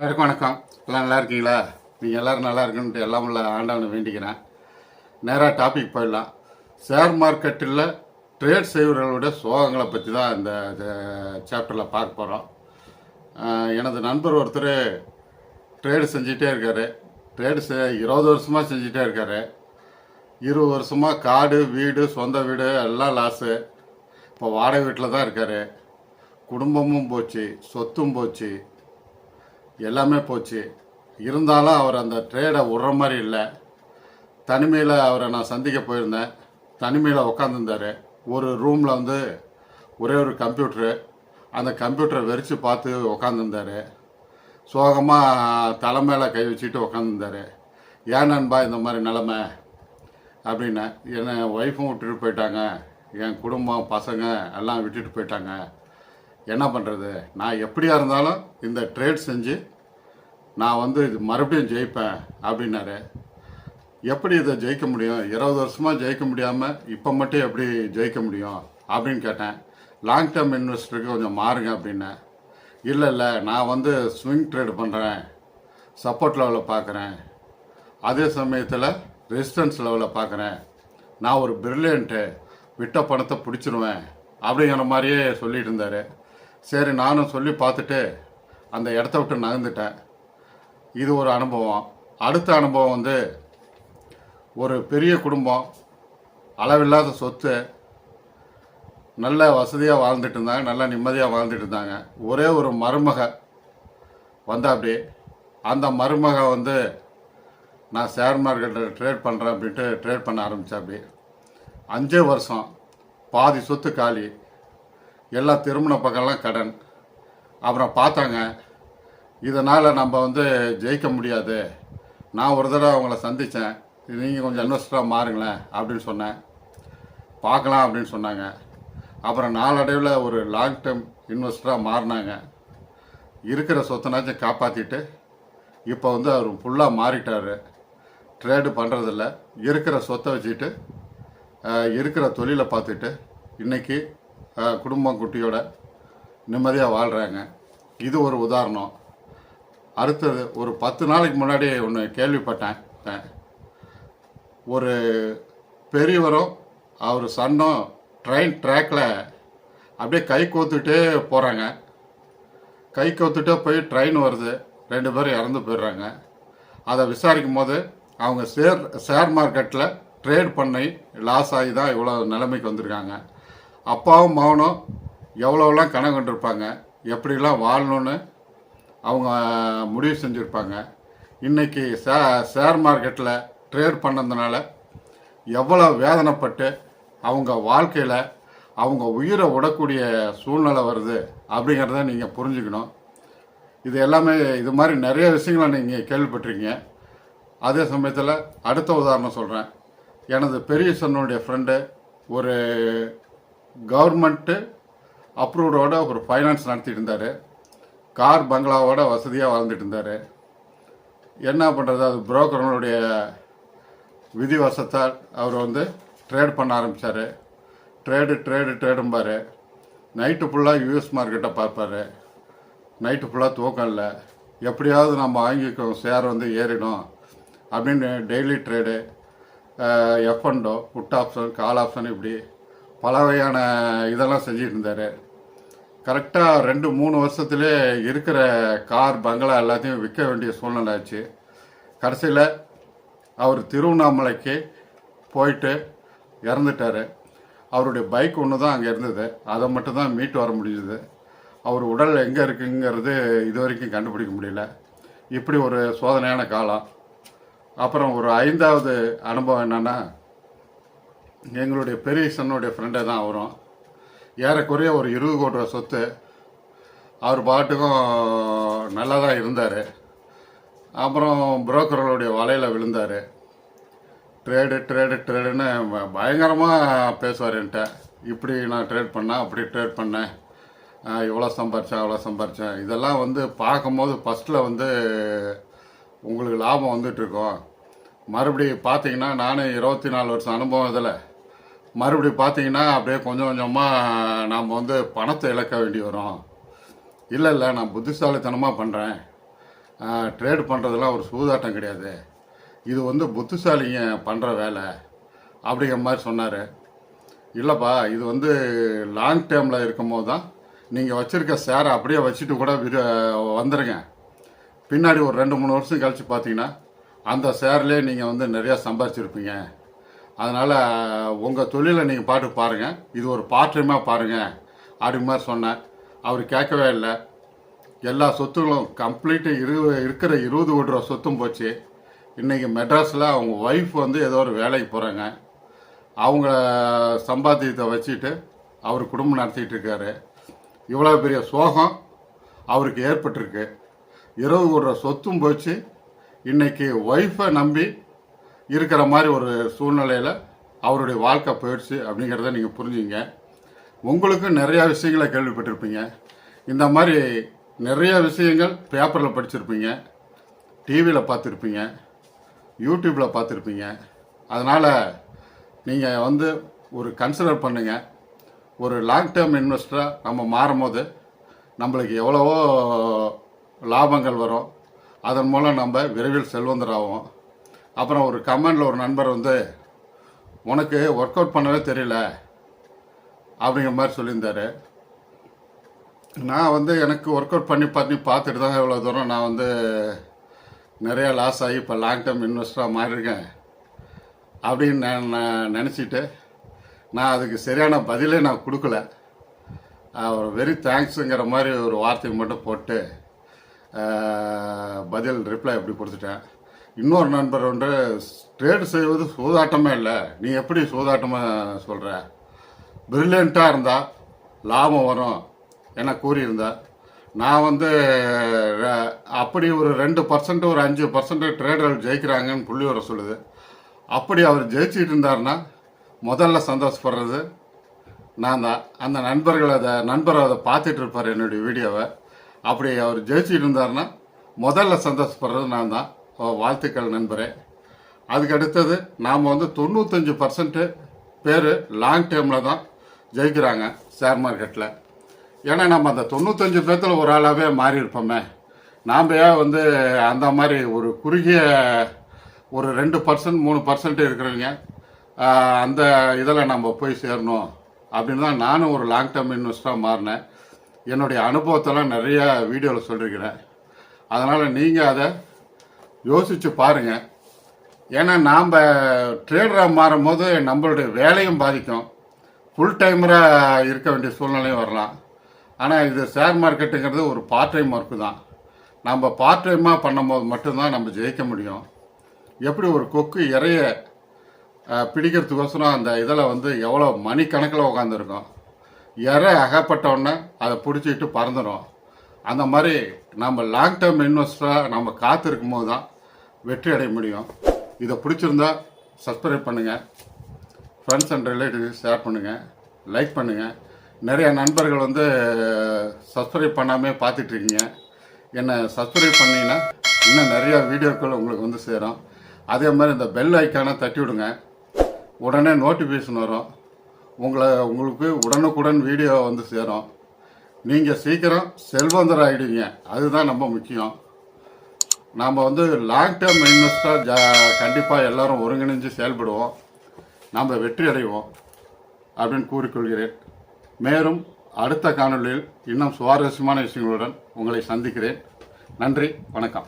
எல்லாருக்கும் வணக்கம். எல்லாம் நல்லா இருக்கீங்களா? நீங்கள் எல்லோரும் நல்லா இருக்குன்ட்டு எல்லாம் உள்ள ஆண்டவனை வேண்டிக்கிறேன். நேராக டாபிக் போயிடலாம். ஷேர் மார்க்கெட்டில் ட்ரேட் செய்வர்களுடைய சோகங்களை பற்றி தான் இந்த சாப்டரில் பார்க்க போகிறோம் எனது நண்பர் ஒருத்தர் ட்ரேடு செஞ்சிட்டே இருக்கார். ட்ரேடு செ இருபது வருஷமாக செஞ்சிட்டே இருக்கார். இருபது வருஷமாக காடு வீடு சொந்த வீடு எல்லாம் லாஸு இப்போ வாடகை வீட்டில் தான் இருக்கார். குடும்பமும் போச்சு சொத்தும் போச்சு. எல்லாமே போச்சு. இருந்தாலும் அவர் அந்த ட்ரேடை விடுற மாதிரி இல்லை. தனிமையில் அவரை நான் சந்திக்க போயிருந்தேன். தனிமையில் உக்காந்துருந்தார். ஒரு ரூமில் வந்து ஒரே ஒரு கம்ப்யூட்ரு அந்த கம்ப்யூட்டரை வெறிச்சு பார்த்து உக்காந்துருந்தார். சோகமாக தலை மேலே கை வச்சுட்டு உக்காந்துருந்தார். ஏன் நண்பா இந்த மாதிரி நிலமை? அப்படின்னு. என்னை ஒய்ஃபும் விட்டுட்டு போயிட்டாங்க. என் குடும்பம் பசங்க எல்லாம் விட்டுட்டு போயிட்டாங்க. என்ன பண்ணுறது நான் எப்படியா இருந்தாலும் இந்த ட்ரேட் செஞ்சு நான் வந்து இது மறுபடியும் ஜெயிப்பேன் அப்படின்னாரு. எப்படி இதை ஜெயிக்க முடியும்? இருபது வருஷமாக ஜெயிக்க முடியாமல் இப்போ மட்டும் எப்படி ஜெயிக்க முடியும் அப்படின்னு கேட்டேன். லாங் டேர்ம் இன்வெஸ்டருக்கு கொஞ்சம் மாறுங்க அப்படின்னேன் இல்லை இல்லை நான் வந்து ஸ்விங் ட்ரேடு பண்ணுறேன் சப்போர்ட் லெவலில் பார்க்குறேன் அதே சமயத்தில் ரெசிஸ்டன்ஸ் லெவலில் பார்க்குறேன் நான் ஒரு பிரில்லியண்ட்டு விட்ட பணத்தை பிடிச்சிருவேன் அப்படிங்கிற மாதிரியே சொல்லிட்டு இருந்தார். சரி நானும் சொல்லி பார்த்துட்டு அந்த இடத்த விட்டு நகர்ந்துட்டேன். இது ஒரு அனுபவம். அடுத்த அனுபவம் வந்து ஒரு பெரிய குடும்பம் அளவில்லாத சொத்து நல்ல வசதியாக வாழ்ந்துட்டு இருந்தாங்க நல்ல நிம்மதியாக வாழ்ந்துட்டு இருந்தாங்க. ஒரே ஒரு மருமக வந்தாப்படி அந்த மருமக வந்து நான் ஷேர் மார்க்கெட்டில் ட்ரேட் பண்ணுறேன் அப்படின்ட்டு ட்ரேட் பண்ண ஆரம்பித்தாப்படி அஞ்சே வருஷம் பாதி சொத்து காலி. எல்லா திருமண பக்கம்லாம் கடன். அப்புறம் பார்த்தாங்க. இதனால் நம்ம வந்து ஜெயிக்க முடியாது. நான் ஒரு தடவை அவங்கள சந்தித்தேன் நீங்கள் கொஞ்சம் இன்வெஸ்டராக மாறுங்களேன் அப்படின்னு சொன்னேன். பார்க்கலாம் அப்படின்னு சொன்னாங்க. அப்புறம் நாளடைவில் ஒரு லாங் டேர்ம் இன்வெஸ்டராக மாறினாங்க. இருக்கிற சொத்தனாச்சும் காப்பாற்றிட்டு இப்போ வந்து அவர் ஃபுல்லாக மாறிட்டார். ட்ரேடு பண்ணுறதில்ல இருக்கிற சொத்தை வச்சுட்டு இருக்கிற தொழிலை பார்த்துட்டு இன்றைக்கி குடும்பம் குட்டியோட நிம்மதியாக வாழ்கிறாங்க இது ஒரு உதாரணம். அடுத்தது ஒரு பத்து நாளைக்கு முன்னாடி ஒன்று கேள்விப்பட்டேன். ஒரு பெரியவரும் அவர் சன்னும் ட்ரெயின் ட்ராக்கில் அப்படியே கை கோத்துட்டே போகிறாங்க கை கோத்துட்டே போய் ட்ரெயின் வருது. ரெண்டு பேரும் இறந்து போயிடுறாங்க. அதை விசாரிக்கும் போது அவங்க ஷேர் ஷேர் மார்க்கெட்டில் ட்ரேட் பண்ணி லாஸ் ஆகி தான் இவ்வளோ நிலைமைக்கு வந்திருக்காங்க. அப்பாவும் மகனும் எவ்வளோலாம் கணக்கு கொண்டிருப்பாங்க எப்படிலாம் வாழணும்னு அவங்க முடிவு செஞ்சுருப்பாங்க. இன்றைக்கி ஷே ஷேர் மார்க்கெட்டில் ட்ரேட் பண்ணதுனால எவ்வளோ வேதனைப்பட்டு அவங்க வாழ்க்கையில் அவங்க உயிரை விடக்கூடிய சூழ்நிலை வருது அப்படிங்கிறத நீங்கள் புரிஞ்சுக்கணும். இது எல்லாமே இது மாதிரி நிறைய விஷயங்களை நீங்கள் கேள்விப்பட்டிருக்கீங்க. அதே சமயத்தில் அடுத்த உதாரணம் சொல்கிறேன் எனது பெரிய சன்னுடைய ஃப்ரெண்டு ஒரு கவர்மெண்ட்டு அப்ரூவ்டோட ஒரு ஃபைனான்ஸ் நடத்திட்டு இருந்தார் கார் பங்களாவோட வசதியாக வாழ்ந்துட்டு இருந்தார் என்ன பண்ணுறது அது புரோக்கர்களுடைய விதிவசத்தால் அவர் வந்து ட்ரேட் பண்ண ஆரம்பித்தார் ட்ரேடு ட்ரேடு ட்ரேடும்பார் நைட்டு ஃபுல்லாக யூஎஸ் மார்க்கெட்டை பார்ப்பார். நைட்டு ஃபுல்லாக தூக்கம் இல்லை. எப்படியாவது நம்ம வாங்கிக்கோ ஷேர் வந்து ஏறிடும் அப்படின்னு daily trade F and O put option call option இப்படி பல வகையான இதெல்லாம் செஞ்சுட்டு இருந்தார் கரெக்டாக ரெண்டு மூணு வருஷத்துலே இருக்கிற கார் பங்களா எல்லாத்தையும் விற்க வேண்டிய சூழ்நிலை ஆச்சு. கடைசியில் அவர் திருவண்ணாமலைக்கு போயிட்டு இறந்துட்டார். அவருடைய பைக் ஒன்று தான் அங்கே இருந்தது. அதை மட்டும் தான் மீட்டு வர முடிஞ்சது. அவர் உடல் எங்கே இருக்குங்கிறது இது வரைக்கும் கண்டுபிடிக்க முடியல. இப்படி ஒரு சோதனையான காலம். அப்புறம் ஒரு ஐந்தாவது அனுபவம் என்னென்னா எங்களுடைய பெரிய சன்னுடைய ஃப்ரெண்டை தான் அவரும். ஏறக்குறைய ஒரு இருபது கோடி ரூபா சொத்து அவர் பாட்டுக்கும் நல்லா தான் இருந்தார். அப்புறம் புரோக்கர்களுடைய வலையில் விழுந்தார். ட்ரேடு ட்ரேடு ட்ரேடுன்னு பயங்கரமாக பேசுவார் என்கிட்ட. இப்படி நான் ட்ரேட் பண்ணேன் அப்படி ட்ரேட் பண்ணேன். இவ்வளோ சம்பாரித்தேன் அவ்வளோ சம்பாரித்தேன் இதெல்லாம் வந்து பார்க்கும்போது ஃபஸ்ட்டில் வந்து உங்களுக்கு லாபம் வந்துட்டுருக்கோம் மறுபடியும் பார்த்தீங்கன்னா நானும் இருபத்தி நாலு வருஷம் அனுபவம் இதில் மறுபடியும் பார்த்தீங்கன்னா அப்படியே கொஞ்சம் கொஞ்சமாக நாம் வந்து பணத்தை இழக்க வேண்டி வரும். இல்லை இல்லை நான் புத்திசாலித்தனமாக பண்ணுறேன் ட்ரேடு பண்ணுறதெல்லாம் ஒரு சூதாட்டம் கிடையாது. இது வந்து புத்திசாலிங்க பண்ணுற வேலை அப்படிங்கிற மாதிரி சொன்னார். இல்லைப்பா இது வந்து லாங் டேர்மில் இருக்கும் போது தான் நீங்கள் வச்சுருக்க சேரை அப்படியே வச்சுட்டு கூட விரு வந்துடுங்க பின்னாடி ஒரு ரெண்டு மூணு வருஷம் கழித்து பார்த்தீங்கன்னா அந்த ஷேர்லேயே நீங்கள் வந்து நிறையா சம்பாதிச்சிருப்பீங்க அதனால் உங்கள் தொழிலை நீங்கள் பாட்டு பாருங்கள் இது ஒரு பார்ட் டைமாக பாருங்கள் அப்படி மாதிரி சொன்னேன். அவர் கேட்கவே இல்லை. எல்லா சொத்துகளும் கம்ப்ளீட்டு இரு இருக்கிற இருபது கோடி ரூபா சொத்தும் போச்சு. இன்றைக்கி மெட்ராஸில் அவங்க ஒய்ஃப் வந்து ஏதோ ஒரு வேலைக்கு போகிறாங்க அவங்க சம்பாத்தியத்தை வச்சுட்டு அவர் குடும்பம் நடத்திட்டு இருக்காரு. இவ்வளோ பெரிய சோகம் அவருக்கு ஏற்பட்டிருக்கு. இருபது கோடி ரூபா சொத்தும் போச்சு. இன்னைக்கு ஒய்ஃபை நம்பி இருக்கிற மாதிரி ஒரு சூழ்நிலையில் அவருடைய வாழ்க்கை போயிடுச்சு அப்படிங்கிறத நீங்கள் புரிஞ்சுங்க. உங்களுக்கும் நிறையா விஷயங்களை கேள்விப்பட்டிருப்பீங்க. இந்த மாதிரி நிறையா விஷயங்கள் பேப்பரில் படிச்சிருப்பீங்க. டிவியில் பார்த்துருப்பீங்க. யூடியூப்பில் பார்த்துருப்பீங்க. அதனால் நீங்கள் வந்து ஒரு கன்சிடர் பண்ணுங்கள் ஒரு லாங் டேர்ம் இன்வெஸ்டராக நம்ம மாறும்போது நம்மளுக்கு எவ்வளவோ லாபங்கள் வரும். அதன் மூலம் நம்ம விரைவில் செல்வந்தராகும் அப்புறம் ஒரு கமெண்டில் ஒரு நண்பர் வந்து உனக்கு ஒர்க் அவுட் பண்ணவே தெரியல அப்படிங்கிற மாதிரி சொல்லியிருந்தாரு. நான் வந்து எனக்கு ஒர்க் அவுட் பண்ணி பண்ணி பார்த்துட்டு தான் இவ்வளோ தூரம் நான் வந்து நிறையா லாஸ் ஆகி இப்போ லாங் டேர்ம் இன்வெஸ்டராக மாறியிருக்கேன் அப்படின்னு நான் நான் நினச்சிட்டு நான் அதுக்கு சரியான பதிலே நான் கொடுக்கல. வெரி தேங்க்ஸுங்கிற மாதிரி ஒரு வார்த்தையை மட்டும் போட்டு பதில் ரிப்ளை அப்படி கொடுத்துட்டேன்? இன்னொரு நண்பர் வந்து ட்ரேடு செய்வது சூதாட்டமே இல்லை. நீ எப்படி சூதாட்டமாக சொல்கிற பிரில்லியண்ட்டாக இருந்தால் லாபம் வரும் என கூறியிருந்தா நான் வந்து அப்படி ஒரு ரெண்டு பர்சன்ட் ஒரு அஞ்சு பர்சன்ட் ட்ரேடர்கள் ஜெயிக்கிறாங்கன்னு புள்ளி வர சொல்லுது. அப்படி அவர் ஜெயிச்சிட்டு இருந்தாருன்னா முதல்ல சந்தோஷப்படுறது நான் தான். அந்த நண்பர்கள் அதை நண்பர் அதை பார்த்துட்டு இருப்பார் என்னுடைய வீடியோவை. அப்படி அவர் ஜெயிச்சுட்டு இருந்தாருன்னா முதல்ல சந்தோஷப்படுறது நான் தான். வாழ்த்துக்கள் நண்பரே. அதுக்கு அடுத்தது நாம் வந்து தொண்ணூத்தஞ்சு பர்சன்ட்டு பேர் லாங் டேர்மில் தான் ஜெயிக்கிறாங்க ஷேர் மார்க்கெட்டில் ஏன்னா நம்ம அந்த தொண்ணூத்தஞ்சு பேர்த்தில் ஒரு ஆளாகவே மாறி இருப்போமே நாம் ஏன் வந்து அந்த மாதிரி ஒரு குறுகிய ஒரு ரெண்டு பர்சன்ட் மூணு பர்சன்ட் இருக்கிறவங்க அந்த இதில் நம்ம போய் சேரணும் அப்படின்னு தான் நானும் ஒரு லாங் டேர்ம் இன்வெஸ்டராக மாறினேன். என்னுடைய அனுபவத்தெல்லாம் நிறைய வீடியோவில் சொல்லியிருக்கிறேன் அதனால் நீங்கள் அதை யோசித்து பாருங்கள் ஏன்னா நாம் ட்ரேடராக மாறும் போது நம்மளுடைய வேலையும் பாதிக்கும். ஃபுல் டைமராக இருக்க வேண்டிய சூழ்நிலையும் வரலாம். ஆனால் இது ஷேர் மார்க்கெட்டுங்கிறது ஒரு பார்ட் டைம் ஒர்க்கு தான். நம்ம பார்ட் டைமாக பண்ணும்போது மட்டும்தான் நம்ம ஜெயிக்க முடியும். எப்படி ஒரு கொக்கு இறைய பிடிக்கிறதுக்கோசரம் அந்த இதில் வந்து எவ்வளோ மணிக்கணக்கில் உட்காந்துருக்கோம் இறை அகப்பட்டவுடனே அதை பிடிச்சிக்கிட்டு பறந்துடும் அந்த மாதிரி நம்ம லாங் டேர்ம் இன்வெஸ்டராக நம்ம காத்திருக்கும் போது தான் வெற்றி அடைய முடியும். இதை பிடிச்சிருந்தா சப்ஸ்கிரைப் பண்ணுங்கள் ஃப்ரெண்ட்ஸ் அண்ட் ரிலேட்டிவ்ஸ் ஷேர் பண்ணுங்கள் லைக் பண்ணுங்கள் நிறைய நண்பர்கள் வந்து சப்ஸ்கிரைப் பண்ணாமல் பார்த்துட்ருக்கீங்க என்னை சப்ஸ்கிரைப் பண்ணிங்கன்னா இன்னும் நிறையா வீடியோக்கள் உங்களுக்கு வந்து சேரும். அதே மாதிரி இந்த பெல் ஐக்கானை தட்டி விடுங்க. உடனே நோட்டிஃபிகேஷன் வரும். உங்களை உங்களுக்கு உடனுக்குடன் வீடியோ வந்து சேரும். நீங்கள் சீக்கிரம் செல்வந்தர் ஆகிடுவீங்க அதுதான் ரொம்ப முக்கியம். நாம் வந்து லாங் டேர்ம் இன்வெஸ்டாக ஜா கண்டிப்பாக எல்லோரும் ஒருங்கிணைஞ்சு செயல்படுவோம். நாம் வெற்றி அடைவோம் அப்படின்னு கூறிக்கொள்கிறேன். மேலும் அடுத்த காணொளியில் இன்னும் சுவாரஸ்யமான விஷயங்களுடன் உங்களை சந்திக்கிறேன். நன்றி வணக்கம்.